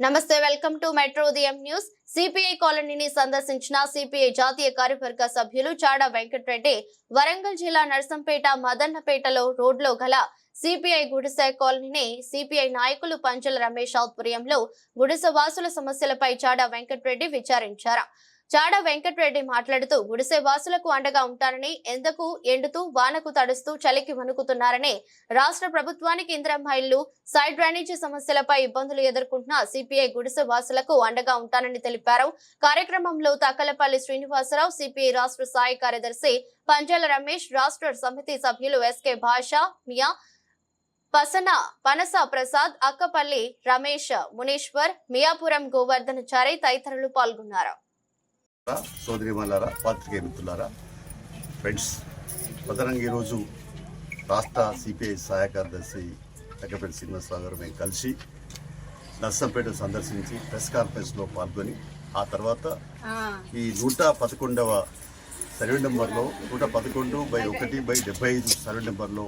నమస్తే welcome to metro ఉదయం news. CPI కాలనీని సందర్శించిన సిపిఐ జాతీయ కార్యవర్గ సభ్యులు చాడ వెంకటరెడ్డి వరంగల్ జిల్లా నర్సంపేట మదన్నపేటలో రోడ్లో గల సిపిఐ గుడిసె కాలనీని సిపిఐ నాయకులు పంచల రమేష్ ఆధ్వర్యంలో గుడిసె వాసుల సమస్యలపై చాడ వెంకటరెడ్డి విచారించారు. చాడ వెంకటరెడ్డి మాట్లాడుతూ గుడిసె వాసులకు అండగా ఉంటారని ఎందుకు ఎండుతూ వానకు తడుస్తూ చలికి వణుకుతున్నారని రాష్ట్ర ప్రభుత్వానికి ఇందిరమ్మ ఇల్లు సైడ్ డ్రైనేజీ సమస్యలపై ఇబ్బందులు ఎదుర్కొంటున్న సిపిఐ గుడిసె వాసులకు అండగా ఉంటానని తెలిపారు. కార్యక్రమంలో తక్కలపల్లి శ్రీనివాసరావు సిపిఐ రాష్ట్ర సాయి కార్యదర్శి పంజాల రమేష్ రాష్ట్ర సమితి సభ్యులు ఎస్కే భాష మియా పసన పనస ప్రసాద్ అక్కపల్లి రమేష్ మునీశ్వర్ మియాపురం గోవర్ధన్ చారి తదితరులు పాల్గొన్నారు. సోదరి మల్లారా పాత్రికేయ మిత్రులారా ఫ్రెండ్స్ ప్రధానంగా ఈరోజు రాష్ట్ర సిపిఐ సహాయ కార్యదర్శి తగ్గపేట శ్రీనివాసరావు గారు మేము కలిసి నర్సంపేట సందర్శించి ప్రెస్ కాన్ఫరెన్స్లో పాల్గొని ఆ తర్వాత ఈ నూట పదకొండవ సర్వే నెంబర్లో నూట పదకొండు బై ఒకటి బై డెబ్బై ఐదు సర్వే నెంబర్లో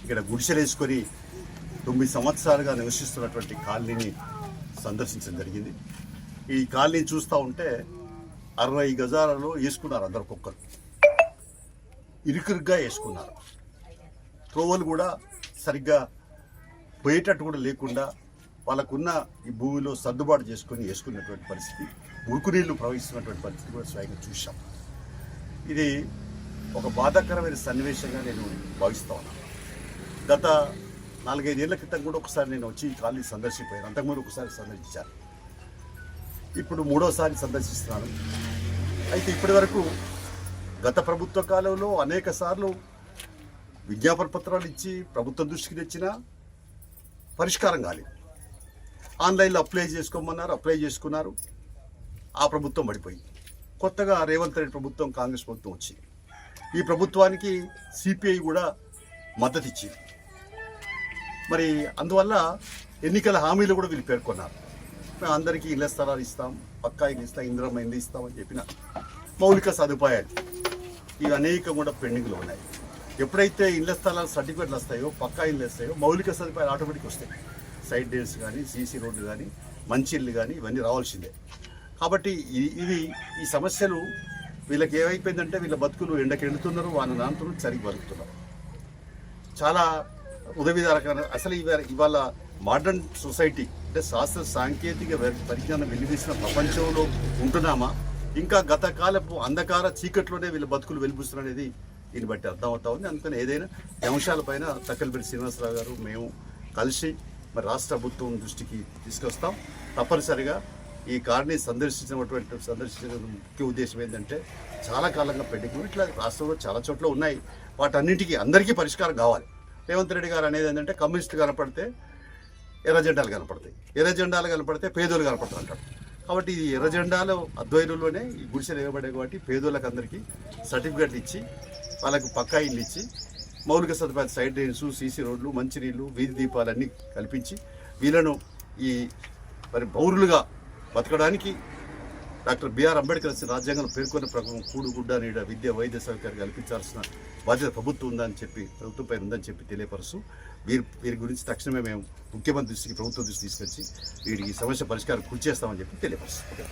ఇక్కడ గుడిసెలు వేసుకొని తొమ్మిది సంవత్సరాలుగా నివసిస్తున్నటువంటి కాలనీని సందర్శించడం జరిగింది. ఈ కాలనీ చూస్తూ ఉంటే అరవై గజాలలో వేసుకున్నారు అందరు కుక్కలు. ఇరుకురుగ్గా వేసుకున్నారు. త్రోవలు కూడా సరిగ్గా పోయేటట్టు కూడా లేకుండా వాళ్ళకున్న ఈ భూమిలో సర్దుబాటు చేసుకొని వేసుకున్నటువంటి పరిస్థితి ఉరుకు నీళ్ళు ప్రవహిస్తున్నటువంటి పరిస్థితి కూడా స్వయంగా చూశాం. ఇది ఒక బాధాకరమైన సన్నివేశంగా నేను భావిస్తా ఉన్నాను గత నాలుగైదేళ్ళ క్రితం కూడా ఒకసారి నేను వచ్చి ఈ కాలనీ సందర్శిపోయాను అంతకుముందు ఒకసారి సందర్శించాను. ఇప్పుడు మూడోసారి సందర్శిస్తున్నాను. అయితే ఇప్పటి వరకు గత ప్రభుత్వ కాలంలో అనేక సార్లు విజ్ఞాపన పత్రాలు ఇచ్చి ప్రభుత్వం దృష్టికి తెచ్చినా పరిష్కారం కాలేదు. ఆన్లైన్లో అప్లై చేసుకోమన్నారు అప్లై చేసుకున్నారు. ఆ ప్రభుత్వం పడిపోయింది. కొత్తగా రేవంత్ రెడ్డి ప్రభుత్వం కాంగ్రెస్ ప్రభుత్వం వచ్చింది. ఈ ప్రభుత్వానికి సిపిఐ కూడా మద్దతు ఇచ్చింది మరి అందువల్ల ఎన్నికల హామీలు కూడా వీళ్ళు పేర్కొన్నారు. అందరికీ ఇళ్ళ స్థలాలు ఇస్తాం పక్కా ఇల్లు ఇస్తాం ఇంద్రమ్మ ఇల్లు ఇస్తామని చెప్పిన మౌలిక సదుపాయాలు. ఇవి అనేకం కూడా పెండింగ్లో ఉన్నాయి. ఎప్పుడైతే ఇళ్ళ స్థలాలు సర్టిఫికెట్లు వస్తాయో పక్కా ఇల్లు వస్తాయో మౌలిక సదుపాయాలు ఆటోమేటిక్ వస్తాయి. సైడ్ డేస్ కానీ సీసీ రోడ్లు కానీ మంచి ఇల్లు కానీ ఇవన్నీ రావాల్సిందే. కాబట్టి ఇది ఈ సమస్యలు వీళ్ళకి ఏమైపోయిందంటే వీళ్ళ బతుకులు ఎండకి ఎండుతున్నారు వాళ్ళ నాంతున్నారు సరిగ్గా బతుకుతున్నారు చాలా ఉదవిదారకమైన అసలు ఇవాళ ఇవాళ మోడర్న్ సొసైటీ అంటే శాస్త్ర సాంకేతిక పరిజ్ఞానం వెలిగిసిన ప్రపంచంలో ఉంటున్నామా? ఇంకా గత కాలపు అంధకార చీకట్లోనే వీళ్ళ బతుకులు వెలిపిస్తున్నారు అనేది దీన్ని బట్టి అర్థమవుతా ఉంది. అందుకని ఏదైనా అంశాలపైన తక్కలపల్లి శ్రీనివాసరావు గారు మేము కలిసి మరి రాష్ట్ర ప్రభుత్వం దృష్టికి తీసుకొస్తాం. తప్పనిసరిగా ఈ కారుని సందర్శించినటువంటి సందర్శించిన ముఖ్య ఉద్దేశం ఏంటంటే చాలా కాలంగా పెట్టుకుని ఇట్లా రాష్ట్రంలో చాలా చోట్ల ఉన్నాయి. వాటన్నింటికి అందరికీ పరిష్కారం కావాలి. రేవంత్ రెడ్డి గారు అనేది ఏంటంటే కమ్యూనిస్ట్ కనపడితే ఎర్ర జెండాలు కనపడతాయి. ఎర్ర జెండాలు కనపడితే పేదోళ్ళు కనపడతారు అంటారు కాబట్టి ఈ ఎర్ర జెండాలు అద్వైరులోనే ఈ గుడిసెలు ఇవ్వబడే కాబట్టి పేదోళ్ళకి అందరికీ సర్టిఫికెట్లు ఇచ్చి వాళ్ళకు పక్కా ఇల్లు ఇచ్చి మౌలిక సదుపాయాలు సైడ్ డ్రైన్స్ సీసీ రోడ్లు మంచినీళ్ళు వీధి దీపాలన్నీ కల్పించి వీళ్ళను ఈ మరి పౌరులుగా బతకడానికి డాక్టర్ బిఆర్ అంబేద్కర్ రాజ్యాంగం రాజ్యాంగంలో పేర్కొన్న ప్రకారం కూడుగుడ్డ నీడ విద్య వైద్య సౌకర్యాలు కల్పించాల్సిన బాధ్యత ప్రభుత్వం ఉందని చెప్పి ప్రభుత్వంపై ఉందని చెప్పి తెలియపరుస్తూ వీరి వీరి గురించి తక్షణమే మేము ముఖ్యమంత్రి దృష్టికి ప్రభుత్వం దృష్టి తీసుకొచ్చి వీరికి ఈ సమస్య పరిష్కారం కృషి చేస్తామని చెప్పి తెలియపరుస్తాం.